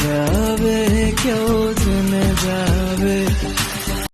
যাবে কেউ জেনে যাবে